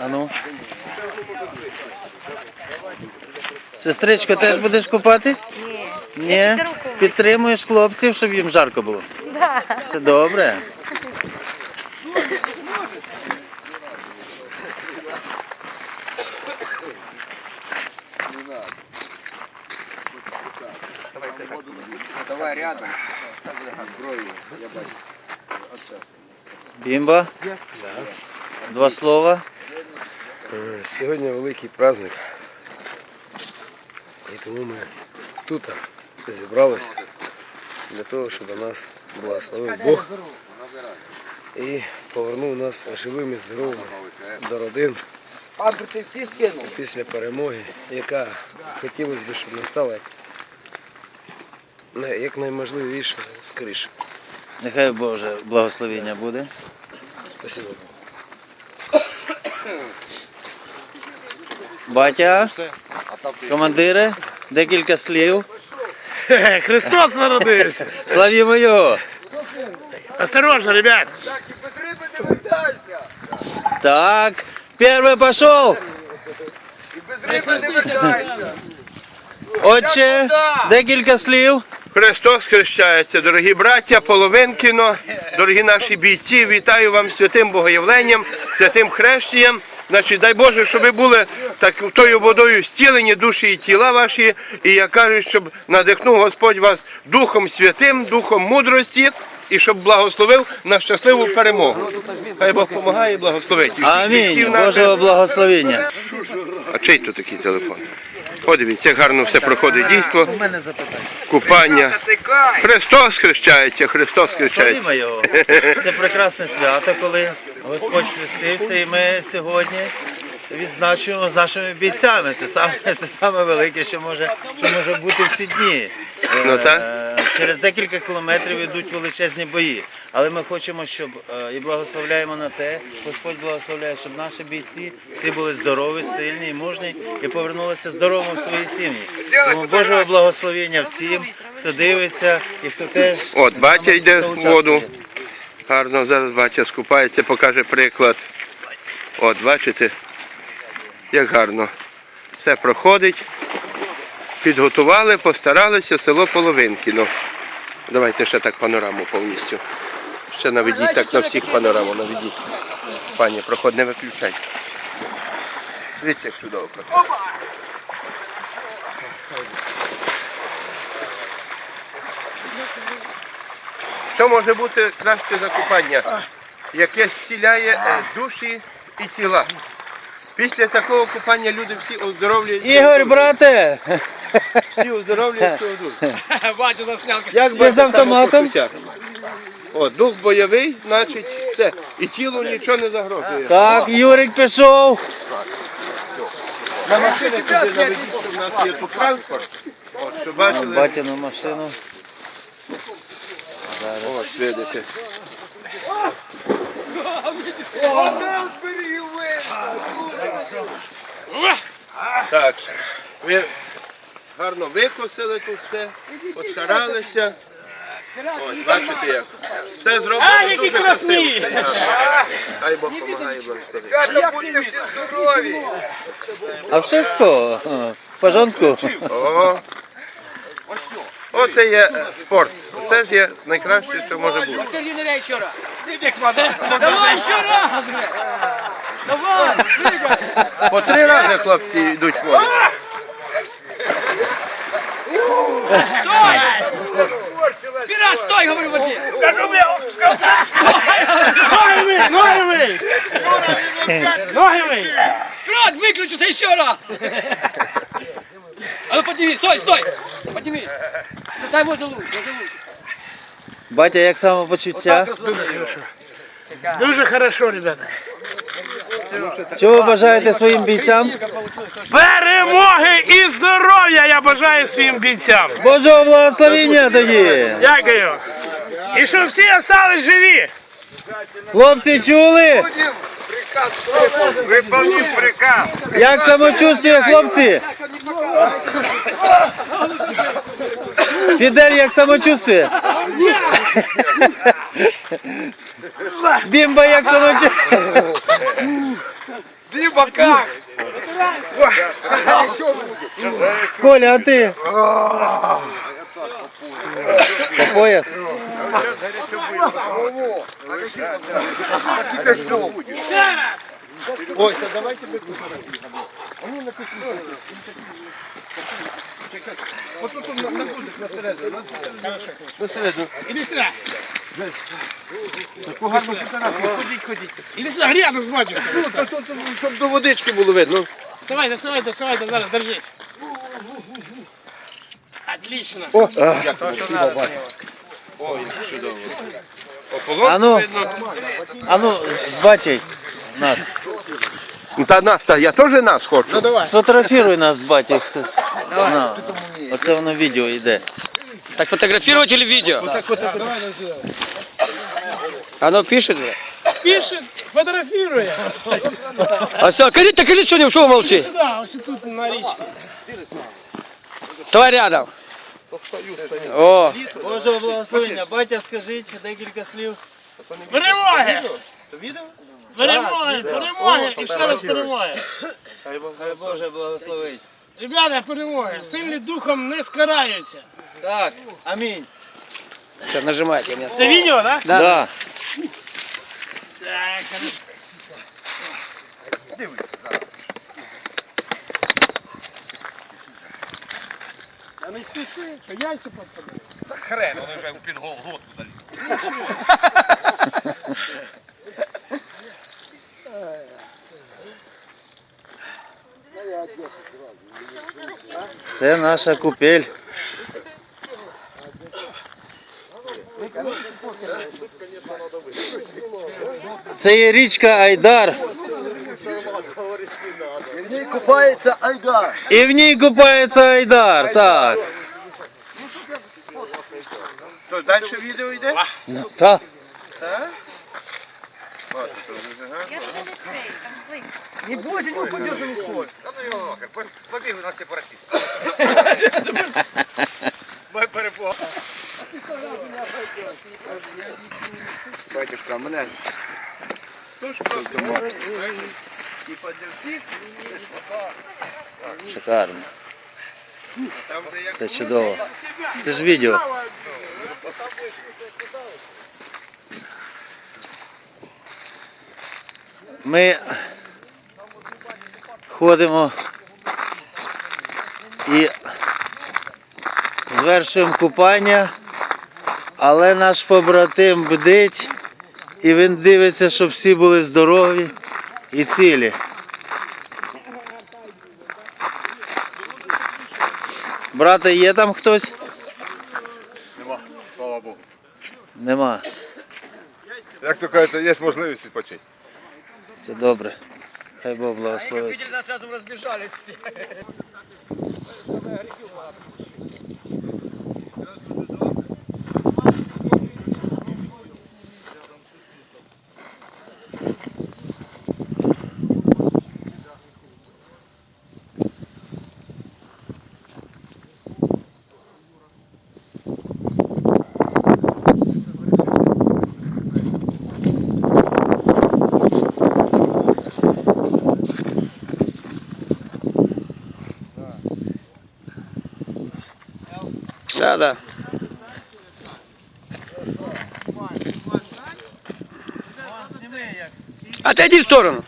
А ну. Сестричко, теж будеш купатись? Ні. Ні. Підтримуєш хлопців, щоб їм жарко було. Да. Це добре. Давай рядом. Зброю, я бачу. Бімба? Два слова. Е, Сьогодні великий праздник. І тому ми тут зібралися для того, щоб нас благословив Бог і повернув нас живими, здоровими до родин після перемоги, яка хотілося б, щоб настала як найможливіше скоріше. Нехай Боже благословення буде. Спасибо. Батя, командири, декілька слів. Христос народився. Славімо його! Осторожно, ребят. Так, перший пішов. Отче, декілька слів. Христос хрещається, дорогі браття, половинкіно, дорогі наші бійці, вітаю вам святим богоявленням, святим хрещенням. Значить, дай Боже, щоб ви були так тою водою зцілені душі і тіла ваші, і я кажу, щоб надихнув Господь вас Духом Святим, Духом мудрості, і щоб благословив на щасливу перемогу. Хай Бог допомагає і благословить. Амінь. Божого благословення. А чий то такий телефон? Подивіться, як гарно все проходить дійство. У мене запитання. Купання. Христос хрещається, Христос хрещається. Його. Це прекрасне свято, коли Господь хрестився, і ми сьогодні відзначуємо з нашими бійцями. Це саме, це саме велике, що може, що може бути в ці дні. Ну, так. Через декілька кілометрів йдуть величезні бої. Але ми хочемо, щоб е, і благословляємо на те, Господь благословляє, щоб наші бійці всі були здорові, сильні і мужні і повернулися здоровими в свої сім'ї. Тому Божого благословення всім, хто дивиться і хто теж От, батя йде в воду. Гарно, зараз батя скупається, покаже приклад. От, бачите, як гарно. Все проходить. Підготували, постаралися, село Половинкіно. Давайте ще так панораму повністю. Ще наведіть так на всіх панораму, наведіть. Пані, проход не виключай. Дивіться, як чудово. проходить. Що може бути краще закупання, яке зціляє е, душі і тіла. Після такого купання люди всі оздоровлюються. Ігор, брате! Всі оздоровлюються одуть. Батю засняв. Як Ти з автоматом? О, дух бойовий, значить все. І тілу нічого не загрожує. Так, Юрик пішов. На машинах туди наведіть, що в нас є тут транспорт. От, що бачили. Батяну машину. Ось, видите. Так, ви гарно викосили тут все, постаралися. Ось, бачите як. Все зроблено дуже красиво. Хай Бог допомагає благословити. А wszystko. О, В порządku. О, Оце є спорт. Це є найкраще, що може бути. Ныряй еще раз. Давай еще раз. Давай, двигай. По три рази хлопці йдуть в воду. Пират, стой, говорю, вот здесь. Ноги ноги Ноги Пират, выключился еще раз. А ну подними, стой, стой. Подними. Дай можно луч, можно луч. Батя, як самопочуття? Дуже хорошо, ребята. Чого ви бажаєте своїм бійцям? Перемоги і здоров'я я бажаю своїм бійцям. Божого благословення тоді! Дякую. І щоб всі остались живі. Хлопці чули? Виповніть приказ. Як самочувствие, хлопці? Фідель, як самочувствие? Бімба як саночек. ты боках! Коля, а ты? По пояс? Ой, то а давайте мы А ну написано. Вот тут на грудах на середину. На середину. Иди сюда. Ще раз. Іди сюди. Іди сюди, гряду з. Щоб до водички було видно. Вставайте, вставайте, вставайте, зараз, держись. Отлично. А ну, а ну, з батьком нас. Та нас, та я теж нас хочу. Сфотографіруй нас з батьком. Оце воно відео йде. Так фотографировать или видео? Оно пишет? Пишет, фотографирует. А все, кажите, кажите, что не что вы молчите? Сюда, ось тут на річці. Вставай рядом. О, Боже благословення. Батя, скажіть декілька слів. Перемоги! Відео? Перемоги, перемоги і ще раз перемоги. Хай Боже благословить. Ребята, перемоги. Сильні духом не скараються. Так, амінь. все, нажимайте. Нет. Це відео, так? Да. Так, хорошо. А не спіши, що яйця підпадають. Хрен, вони вже під голготу далі. Це наша купель. Це є річка Айдар. В ній купається Айдар. І в ній купається Айдар. Так. То далі відео йде? Ну, так. Не близько. Не бойся, не упадеш не скоро. Побіг у нас сепаратист. Ми перепугали. Батюшка, а мене. І для всіх, Шикарно. Це чудово. Це ж відео. Ми ходимо і звершуємо купання, але наш побратим бдить і він дивиться, щоб всі були здорові і цілі. Брате, є там хтось? Нема, слава Богу. Нема. Як то кажеться, є можливість відпочити. Це добре. Хай Бог благословить. нас сразу É. Да, да. Отойди в сторону.